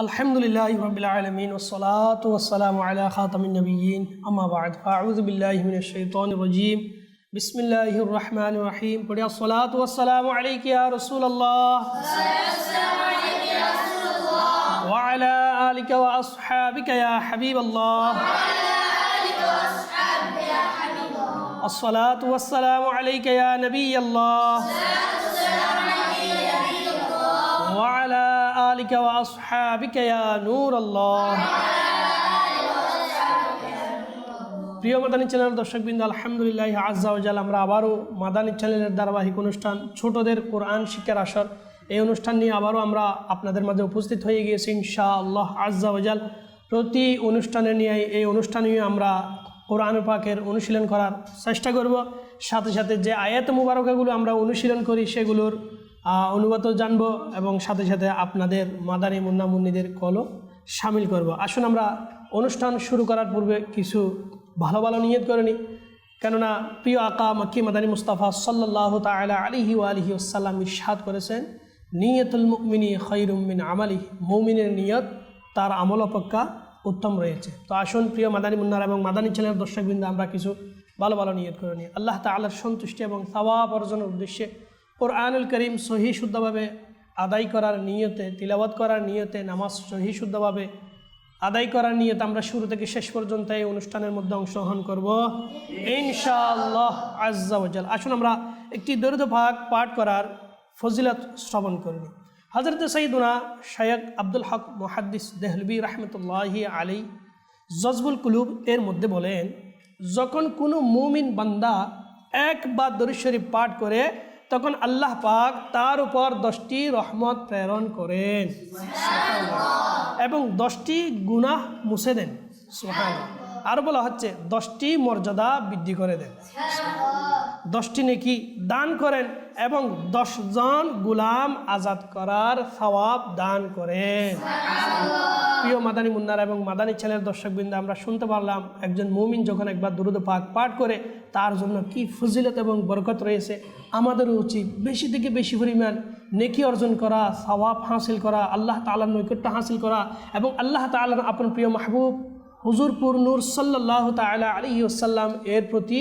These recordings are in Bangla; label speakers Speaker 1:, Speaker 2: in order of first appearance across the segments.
Speaker 1: الحمد لله رب العالمين والصلاة والسلام على خاتم النبيين أما بعد فأعوذ بالله من الشيطان الرجيم بسم الله الرحمن الرحيم قل الصلاة والسلام عليك يا رسول الله وعلى آلك وأصحابك يا حبيب الله الصلاة والسلام عليك يا نبي الله وعلى آلك وأصحابك يا نور الله প্রিয় মাদানী চ্যানেল দর্শকবৃন্দ আলহামদুলিল্লাহ আজ্জাওজাল আমরা আবারও মাদানী চ্যানেলের ধারাবাহিক অনুষ্ঠান ছোটদের কোরআন শিক্ষার আসর এই অনুষ্ঠান নিয়ে আবারও আমরা আপনাদের মাঝে উপস্থিত হয়ে গিয়েছি ইনশা আল্লাহ আজ্জাওজাল প্রতি অনুষ্ঠানে নিয়ে এই অনুষ্ঠানে আমরা কোরআন পাকের অনুশীলন করার চেষ্টা করব সাথে সাথে যে আয়াত মুবারকাগুলো আমরা অনুশীলন করি সেগুলোর আহ, অনুবাদও জানব এবং সাথে সাথে আপনাদের মাদানী মুন্না মুন্নিদের কলও সামিল করব। আসুন আমরা অনুষ্ঠান শুরু করার পূর্বে কিছু ভালো ভালো নিয়ত করে নিই। কেননা প্রিয় আকা মক্কি মাদানী মুস্তাফা সাল্লাহ তালা আলিহি আলিহি আসাল্লাম ইরশাদ করেছেন নিয়তুল মুমিনী খৈরুমিন আমালি। মৌমিনের নিয়ত তার আমল অপেক্ষা উত্তম রয়েছে। তো আসুন প্রিয় মাদানী মুন্নার এবং মাদানী ছেলের দর্শকবৃন্দ আমরা কিছু ভালো ভালো নিয়ত করে নিই। আল্লাহ তালার সন্তুষ্টি এবং সওয়াব অর্জনের উদ্দেশ্যে কোরআনুল করিম সহি শুদ্ধভাবে আদায় করার নিয়তে তিলাবাত করার নিয়তে, নামাজ সহি শুদ্ধভাবে আদায় করার নিয়তে আমরা শুরু থেকে শেষ পর্যন্ত এই অনুষ্ঠানের মধ্যে অংশগ্রহণ করব। ইনশাআল্লাহ আজ্জাওয়াজাল আসুন আমরা একটি দরিদ্র ভাগ পাঠ করার ফজিলত শ্রবণ করব হজরত সঈদুনা শায়ক আব্দুল হক মহাদ্দিস দেহলবি রহমতুল্লাহি আলী জজবুল কুলুব এর মধ্যে বলেন, যখন কোনো মুমিন বান্দা এক বা দরুদ শরীফ পাঠ করে তখন আল্লাহ পাক তার উপর দশটি রহমত প্রেরণ করেন। এবং দশটি গুনাহ মুছে দেন। সুহান আরও বলা হচ্ছে, দশটি মর্যাদা বৃদ্ধি করে দেন। দশটি নেকি দান করেন এবং দশজন গুলাম আজাদ করার সওয়াব দান করেন। প্রিয় মাদানী মুন্নার এবং মাদানী ছেলের দর্শকবৃন্দ, আমরা শুনতে পারলাম একজন মুমিন যখন একবার দুরুদ পাক পাঠ করে, তার জন্য কি ফজিলত এবং বরকত রয়েছে? আমাদেরও উচিত বেশি থেকে বেশি পরিমাণ নেকি অর্জন করা, সওয়াব হাসিল করা, আল্লাহ তালার নৈকট্য হাসিল করা এবং আল্লাহ তালার আপন প্রিয় মাহবুব হুজুরপুর নূর সাল্লাহ তালা আলী আসাল্লাম এর প্রতি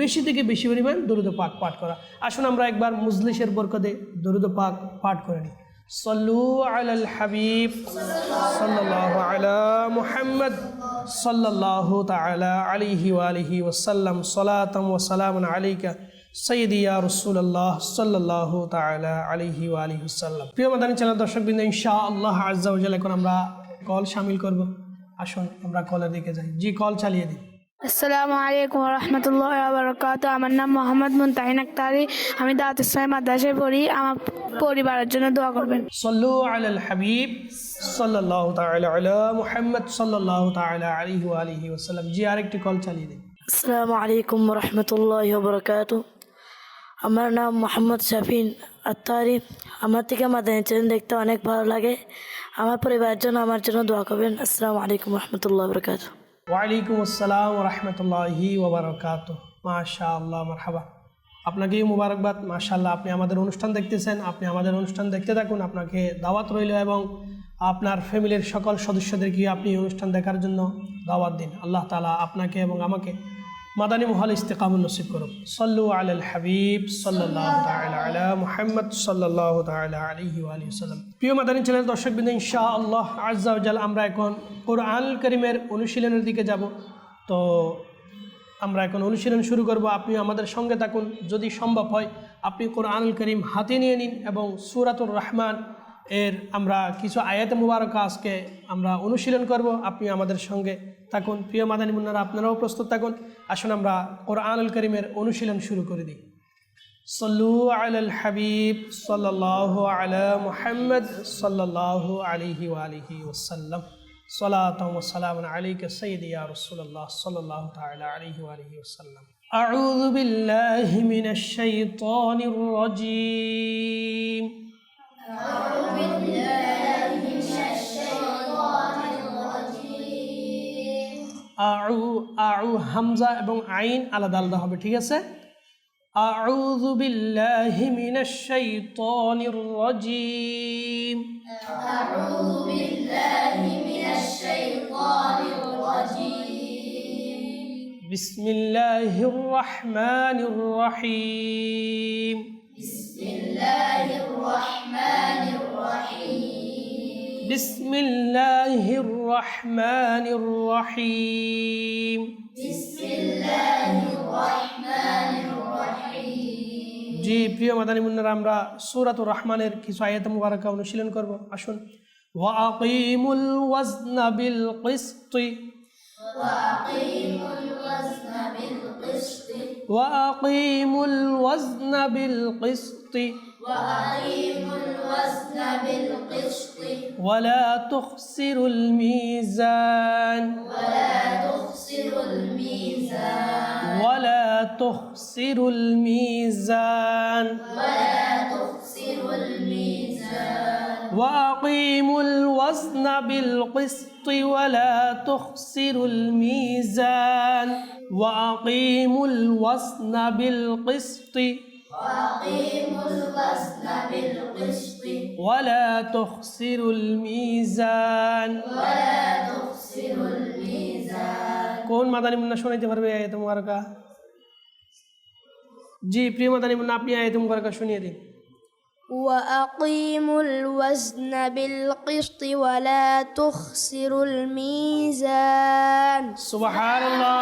Speaker 1: বেশি থেকে বেশি পরিমাণ দরুদ পাক পাঠ করা। আসুন আমরা একবার মুজলিসের বরকদে দরুদ পাক পাঠ করে নিই। সল্লু আলাল হাবিব, সাল্লাল্লাহু আলা মুহাম্মদ, সাল্লাল্লাহু তাআলা আলাইহি ওয়া আলিহি ওয়াসাল্লাম, সালাতাম ওয়া সালামান আলাইকা সৈয়দি ইয়া তাআলা আলাইহি ওয়া আলিহি ওয়াসাল্লাম। প্রিয় মাদানী চ্যানেল দর্শকবৃন্দ, ইনশাআল্লাহ আজ্জা ওয়া এখন আমরা কল সামিল করব। আসুন, আমরা কলের দিকে যাই। জি কল চালিয়ে দিই
Speaker 2: আসসালামু আলাইকুম রহমতুল্লাহ বরকাত আমার নাম মোহাম্মদ মুনতাহিন আক্তারি। আমি দাওয়াত ইসলামী মাদ্রাসায় পড়ি। আমার পরিবারের জন্য দোয়া করবেন।
Speaker 1: সল্লু আলাল হাবিব সাল্লাল্লাহু তাআলা আলা মুহাম্মদ সাল্লাল্লাহু তাআলা আলাইহি ওয়া আলিহি ওয়াসাল্লাম। জি আরেকটি কল চালিয়ে দিন।
Speaker 3: আসসালামু আলাইকুম রহমতুল্লাহ বরকাত আমার নাম মোহাম্মদ শাফিন আত্তারি আমার থেকে মাদানী দেখতে অনেক ভালো লাগে। আমার পরিবারের জন্য আমার জন্য দোয়া করবেন। আসসালামু আলাইকুম রহমতুল্লাহ বরকাত
Speaker 1: ওয়ালাইকুম আসসালাম রহমতুল্লাহি ওবরাকাত মাশা আল্লাহ মারহাবা। আপনাকে মুবারকবাদ মাশাল্লাহ আপনি আমাদের অনুষ্ঠান দেখতেছেন, আপনি আমাদের অনুষ্ঠান দেখতে থাকুন, আপনাকে দাওয়াত রইল এবং আপনার ফ্যামিলির সকল সদস্যদেরকে আপনি অনুষ্ঠান দেখার জন্য দাওয়াত দিন। আল্লাহ তালা আপনাকে এবং আমাকে মাদানী মহল ইস্তেকামুল নসিব করুন সল্লু আল আল হাবিব সাল্লাহ আলা মুহাম্মদ সাল্লাহ আলিহি ওয়াসাল্লাম। প্রিয় মাদানী চ্যানেল দর্শকবৃন্দ, ইনশাআল্লাহ আজ্জা ওয়া জাল, আমরা এখন কোরআন করিমের অনুশীলনের দিকে যাব। তো আমরা এখন অনুশীলন শুরু করব। আপনি আমাদের সঙ্গে থাকুন। যদি সম্ভব হয়, আপনি কোরআনুল করিম হাতে নিয়ে নিন এবং সুরাতুর রহমান এর আমরা কিছু আয়াত মুবারক আজকে আমরা অনুশীলন করব। আপনি আমাদের সঙ্গে থাকুন প্রিয় মাদানী মুন্নারা আপনারাও প্রস্তুত থাকুন আসুন আমরা কোরআনুল করিমের অনুশীলন শুরু করে দিই সল্লু আল হাবিব সাল্লাল্লাহু আলা মুহাম্মদ সাল্লাল্লাহু আলাইহি ওয়া আলিহি ওয়াসাল্লাম صلاة وسلام عليك سيدي يا رسول الله صلى الله تعالى عليه وآله وسلم أعوذ بالله من الشيطان الرجيم আউ আউ হামজা এবং আইন আলাদা আলাদা হবে ঠিক আছে أعوذ بالله من الشيطان الرجيم أعوذ بالله من الشيطان الرجيم بسم الله الرحمن الرحيم بسم الله الرحمن الرحيم بسم الله জি প্রিয় মাদানী মুন্নারা আমরা সূরাতুর রহমানের কিছু আয়াত মুবারাকা অনুশীলন করব আসুন ওয়াকিমুল ওয়াজনা বিল কিসতি وأقيموا الوزن بالقسط ولا تخسروا الميزان. ولا تخسروا الميزان. وأقيموا الوزن بالقسط ولا تخسروا الميزان. وأقيموا الوزن بالقسط ولا تخسروا الميزان কোন মাদানী মুন্না শোনাইতে পারবে এই আয়াত মুবারকা জি প্রিয় মাদানী মুন্না আপনি আয়াত মুবারকা শুনিয়ে দিন
Speaker 2: وأقيموا الوزن بالقسط ولا تخسروا الميزان
Speaker 1: সুবহানাল্লাহ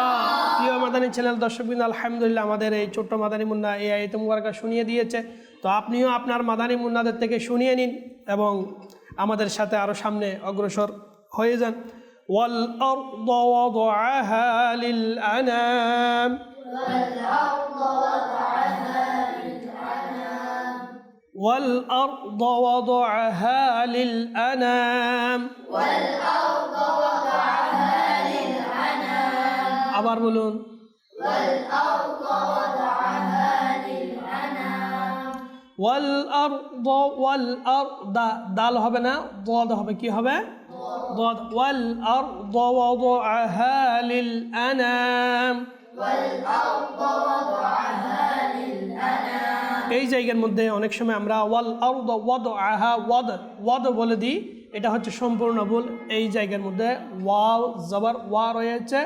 Speaker 1: প্রিয় মাদানী চ্যানেল দর্শকবৃন্দ আলহামদুলিল্লাহ আমাদের এই ছোট্ট মাদানী মুন্না এই আয়ত মুবারকা শুনিয়ে দিয়েছে তো আপনিও আপনার মাদানী মুন্নাদের থেকে শুনিয়ে নিন এবং আমাদের সাথে আরও সামনে অগ্রসর হয়ে যান ওয়াল আরদ ওয়াদআহা লিল আনাম والأرض وضعها للأنام আবার বলুন والأرض والأرض দাল হবে না ضاد হবে কি হবে ضاد والأرض وضعها للأنام এই জায়গার মধ্যে অনেক সময় আমরা ওয়াল আরদ ওয়াদ আহা, ওয়াদ ওয়াদ বলে দিই। এটা হচ্ছে সম্পূর্ণ ভুল। এই জায়গার মধ্যে ওয়াও, জবর, ওয়া রয়েছে।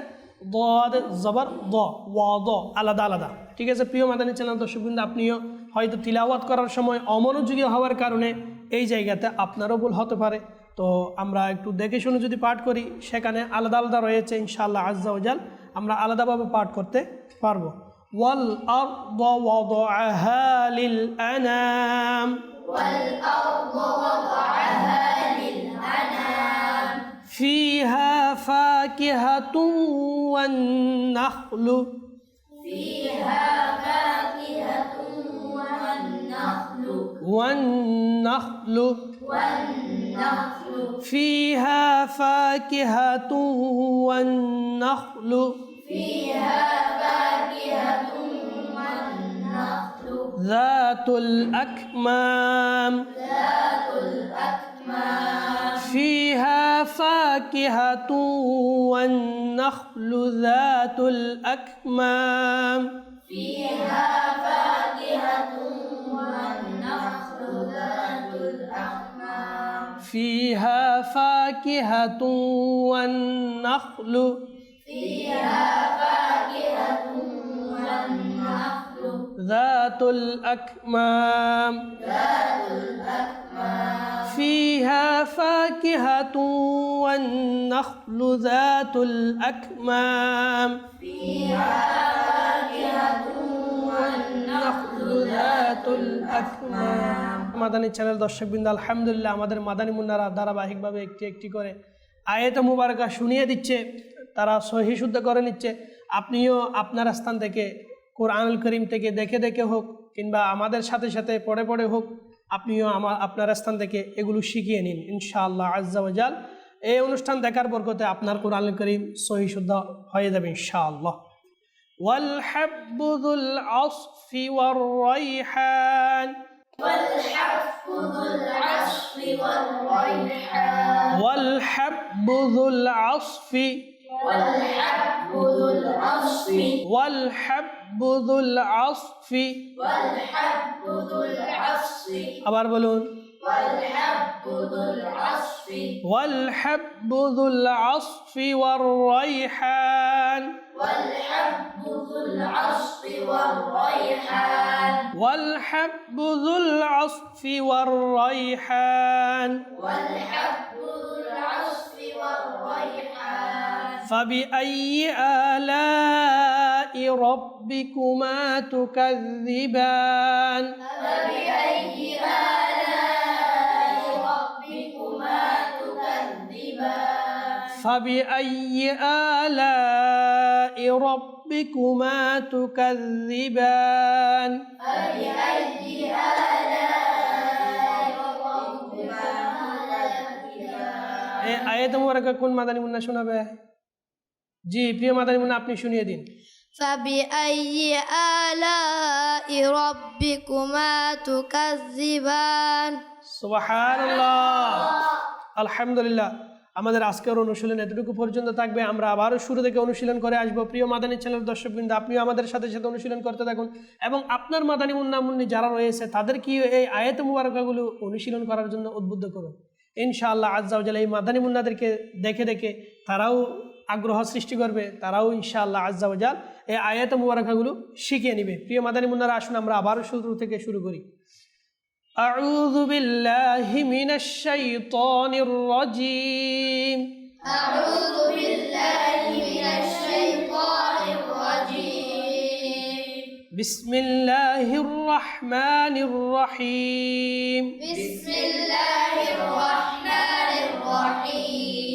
Speaker 1: দদ, জবর, দ ওয়া দ আলাদা আলাদা। ঠিক আছে, প্রিয় মাদানী চ্যানেল দর্শকবৃন্দ আপনিও হয়তো তিলাওয়াত করার সময় অমনোযোগী হওয়ার কারণে এই জায়গাতে আপনারও ভুল হতে পারে। তো আমরা একটু দেখে শুনে যদি পাঠ করি, সেখানে আলাদা আলাদা রয়েছে ইনশাআল্লাহ আজ্জাউজাল আমরা আলাদাভাবে পাঠ করতে পারব। والأرض وضعها للأنام. والأرض وضعها للأنام فيها فاكهة والنخل فيها فاكهة والنخل والنخل. والنخل. فيها فاكهة والنخل. ذات الأكمام. فيها فاكهة والنخل ذات الأكمام. فيها فاكهة والنخل ذات الأكمام. فيها فاكهة والنخل ذات الأكمام النخل ذات الأكمام মাদানী চ্যানেল দর্শকবৃন্দ আলহামদুলিল্লাহ আমাদের মাদানী মুন্নারা ধারাবাহিকভাবে একটি একটি করে আয়াত মুবারকা শুনিয়ে দিচ্ছে তারা সহি শুদ্ধ করে নিচ্ছে আপনিও আপনার স্থান থেকে কোরআনুল করিম থেকে দেখে দেখে হোক কিংবা আমাদের সাথে সাথে পড়ে পড়ে হোক আপনিও আমার আপনার স্থান থেকে এগুলো শিখিয়ে নিন ইনশাআল্লাহ আজ্জাওয়াজাল এই অনুষ্ঠান দেখার বরকতে আপনার কোরআনুল করিম সহি শুদ্ধ হয়ে যাবে ইনশাআল্লাহ والحب ذو العصف والريحان والحب ذو العصف
Speaker 4: والحب ذو العصف
Speaker 1: والحب ذو العصف
Speaker 4: والحب ذو العصف
Speaker 1: আবার বলুন
Speaker 4: والحب ذو العصف
Speaker 1: والحب ذو العصف والريحان
Speaker 4: والحب ذو العصف والريحان
Speaker 1: والحب ذو العصف والريحان
Speaker 4: والحب ذو العصف والريحان
Speaker 1: فبأي آلاء ربكما تكذبان؟
Speaker 4: فبأي آلاء ربكما تكذبان؟
Speaker 1: فبأي آلاء ربكما تكذبان؟
Speaker 4: فبأي آلاء ربكما تكذبان؟
Speaker 1: آية مباركة كن مدني منا شنبه জি প্রিয় মাদানী মুন্না আপনি শুনিয়ে দিন
Speaker 2: فبأي آلاء ربكما تكذبان
Speaker 1: সুবহানাল্লাহ আলহামদুলিল্লাহ আমাদের আজকের অনুশীলন এতটুকু পর্যন্ত থাকবে আমরা আবারও শুরু থেকে অনুশীলন করে আসবো প্রিয় মাদানী চ্যানেল দর্শকবৃন্দ আপনিও আমাদের সাথে সাথে অনুশীলন করতে থাকুন এবং আপনার মাদানী মুন্না মুন্নি যারা রয়েছে তাদের কি এই আয়াত মুবারকাগুলো অনুশীলন করার জন্য উদ্বুদ্ধ করুন ইনশাআল্লাহ আজ্জাউজাল এই মাদানী মুন্নাদেরকে দেখে দেখে তারাও আগ্রহ সৃষ্টি করবে তারাও ইনশাআল্লাহ আজ্জাউজাল এই আয়াত মুবারকাগুলো শিখিয়ে নেবে প্রিয় মাদানী মুন্নারা আসুন আমরা আবারও শুরু থেকে শুরু করি أعوذ بالله من الشيطان الرجيم
Speaker 4: أعوذ بالله من الشيطان الرجيم
Speaker 1: بسم الله الرحمن الرحيم
Speaker 4: بسم الله الرحمن الرحيم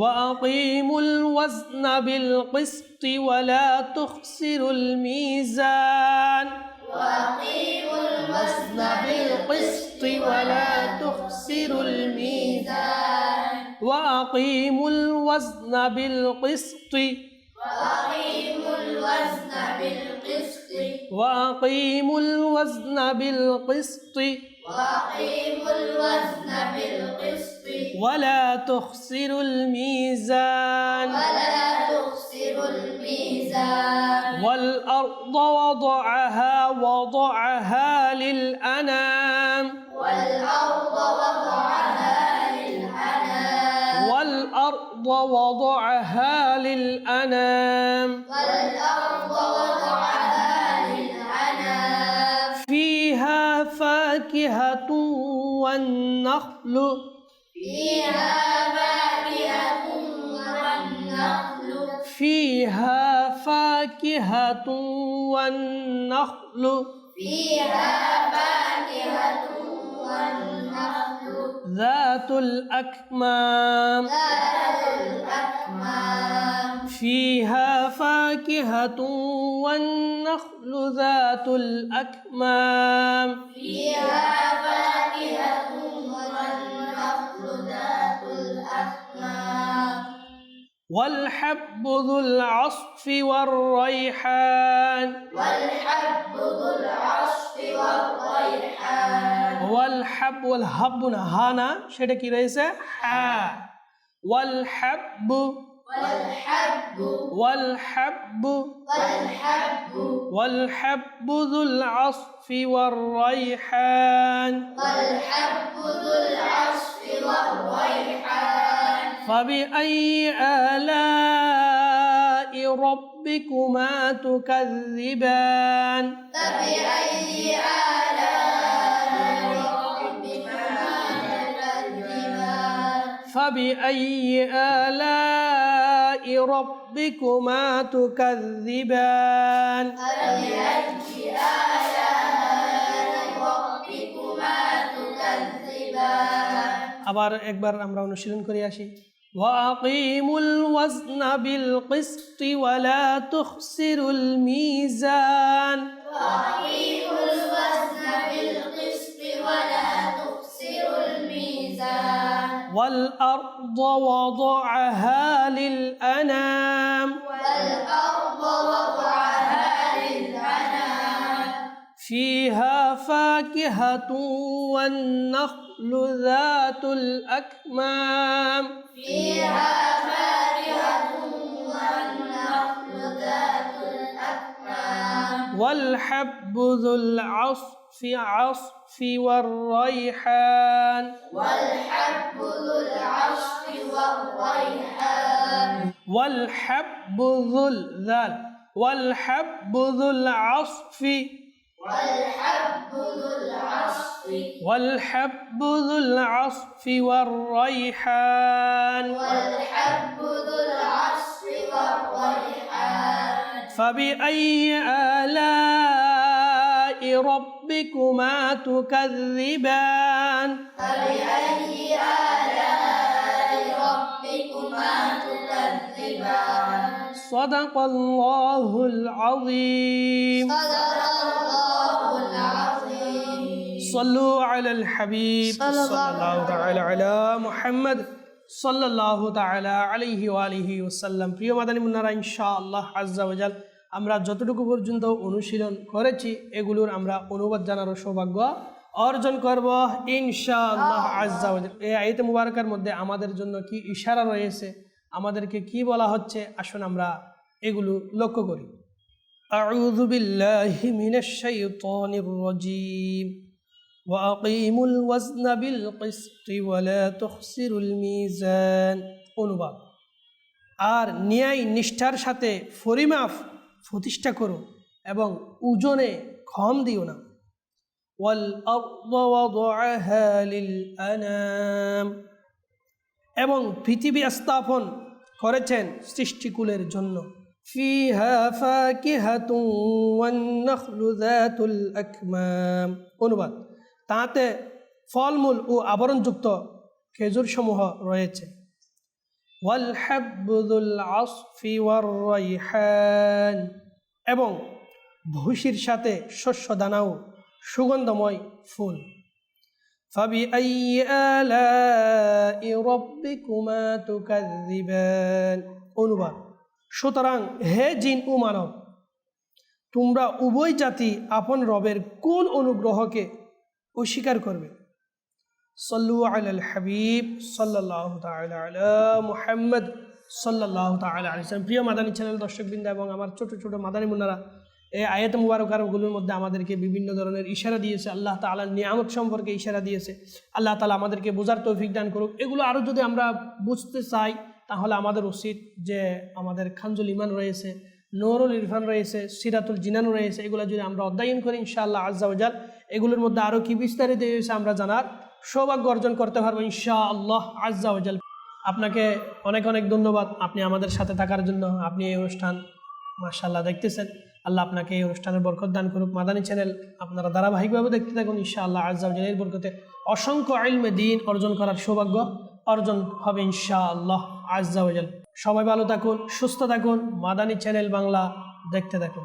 Speaker 1: وأقيموا الوزن بالقسط ولا تخسروا الميزان.
Speaker 4: وأقيموا الوزن
Speaker 1: بالقسط ولا تخسروا الميزان. وأقيموا الوزن بالقسط.
Speaker 4: وأقيموا الوزن بالقسط.
Speaker 1: وأقيموا الوزن بالقسط.
Speaker 4: وأقيموا الوزن بالقسط.
Speaker 1: ولا تخسروا الميزان.
Speaker 4: ولا تخسروا الميزان
Speaker 1: والأرض وضعها وضعها للأنام
Speaker 4: والأرض وضعها للأنام
Speaker 1: والأرض وضعها للأنام.
Speaker 4: والأرض وضعها للأنام.
Speaker 1: فيها فاكهة والنخل
Speaker 4: فيها فاكهة والنخل.
Speaker 1: فيها فاكهة والنخل.
Speaker 4: فيها فاكهة والنخل.
Speaker 1: ذات الأكمام.
Speaker 4: ذات الأكمام.
Speaker 1: فيها فاكهة والنخل ذات الأكمام.
Speaker 4: فيها
Speaker 1: والحب ذو العصف والريحان
Speaker 4: والحب ذو العصف والريحان
Speaker 1: والحب والحب না হা না সেটা কি রয়েছে হ্যাঁ والحب
Speaker 4: والحب
Speaker 1: والحب
Speaker 4: والحب
Speaker 1: والحب ذو العصف والريحان
Speaker 4: والحب ذو العصف والريحان
Speaker 1: فبأي آلاء ربكما تكذبان
Speaker 4: فبأي آلاء ربكما تكذبان
Speaker 1: فبأي آلاء ربكما تكذبان
Speaker 4: فبأي آلاء ربكما تكذبان
Speaker 1: আবার একবার আমরা অনুশীলন করে আসি وأقيموا الوزن بالقسط ولا تخسروا الميزان.
Speaker 4: وأقيموا الوزن بالقسط ولا تخسروا الميزان.
Speaker 1: والأرض وضعها للأنام.
Speaker 4: والأرض وضعها للأنام.
Speaker 1: فيها فاكهة والنخل ذات الأكمام.
Speaker 4: فيها فاكهة والنخل ذات الأكمام.
Speaker 1: والحب ذو العصف عصف والريحان.
Speaker 4: والحب ذو العصف والريحان.
Speaker 1: والحب ذو الذال والحب ذو العصف
Speaker 4: والحب ذو العصف.
Speaker 1: والحب ذو العصف والريحان.
Speaker 4: والحب ذو العصف والريحان.
Speaker 1: فبأي آلاء ربكما تكذبان؟
Speaker 4: فبأي آلاء ربكما تكذبان؟
Speaker 1: صدق الله العظيم.
Speaker 4: صدق الله العظيم
Speaker 1: صلوا على الحبيب صلى الله تعالى على محمد সাল্লাহ তালা আলিহি আলিহি ওসাল্লাম প্রিয় মাদানী মুন্নারা ইনশা আল্লাহ আজ্জাওয়াজাল আমরা যতটুকু পর্যন্ত অনুশীলন করেছি এগুলোর আমরা অনুবাদ জানারও সৌভাগ্য অর্জন করব ইনশা আল্লাহ আজ্জাওয়াজাল এই আয়তে মুবারকার মধ্যে আমাদের জন্য কি ইশারা রয়েছে আমাদেরকে কি বলা হচ্ছে আসুন আমরা এগুলো লক্ষ্য করি أعوذ بالله من الشيطان الرجيم وأقيموا الوزن بالقسط ولا تخسروا الميزان অনুবাদ আর ন্যায় নিষ্ঠার সাথে পরিমাপ প্রতিষ্ঠা করো এবং ওজনে ক্ষম দিও না والأرض وضعها للأنام এবং পৃথিবী স্থাপন করেছেন সৃষ্টিকুলের জন্য فيها فاكهة والنخل ذات الأكمام অনুবাদ তাতে ফলমূল ও আবরণযুক্ত খেজুর সমূহ রয়েছে এবং ভুসির সাথে শস্য দানাও সুগন্ধময় ফুল। অনুবাদ, সুতরাং হে জিন ও মানব, তোমরা উভয় জাতি আপন রবের কোন অনুগ্রহকে অস্বীকার করবে। সল্লু আল হাবিব সাল্লাহ মুহাম্মদ সাল্লাহ আলাইহি প্রিয় মাদানী চ্যানেল দর্শকবৃন্দ এবং আমার ছোট ছোট মাদানী মুন্নারা, এই আয়াত মুবারকারগুলোর মধ্যে আমাদেরকে বিভিন্ন ধরনের ইশারা দিয়েছে। আল্লাহ তাআলার নিয়ামত সম্পর্কে ইশারা দিয়েছে। আল্লাহ তালা আমাদেরকে বোঝার তৌফিক দান করুক। এগুলো আরও যদি আমরা বুঝতে চাই, তাহলে আমাদের উচিত যে আমাদের খানজুল ইমান রয়েছে, নোরুল ইরফান রয়েছে, সিরাতুল জিনান রয়েছে, এগুলো যদি আমরা অধ্যয়ন করি, ইনশাআল্লাহ আজ্জাউজাল এগুলোর মধ্যে আরও কি বিস্তারিত হয়েছে আমরা জানার সৌভাগ্য অর্জন করতে পারব, ইনশাআল্লাহ আজ্জাউজাল আপনাকে অনেক অনেক ধন্যবাদ। আপনি আমাদের সাথে থাকার জন্য আপনি এই অনুষ্ঠান মার্শাল্লাহ দেখতেছেন। আল্লাহ আপনাকে এই অনুষ্ঠানের বরকত দান করুক। মাদানী চ্যানেল আপনারা ধারাবাহিকভাবে দেখতে থাকুন, ইনশাআল্লাহ আজ্জাউজাল এর বরকতে অসংখ্য আইলমে দিন অর্জন করার সৌভাগ্য অর্জন হবে, ইনশাআল্লাহ আজ্জাউজাল সবাই ভালো থাকুন, সুস্থ থাকুন। মাদানী চ্যানেল বাংলা দেখতে থাকুন।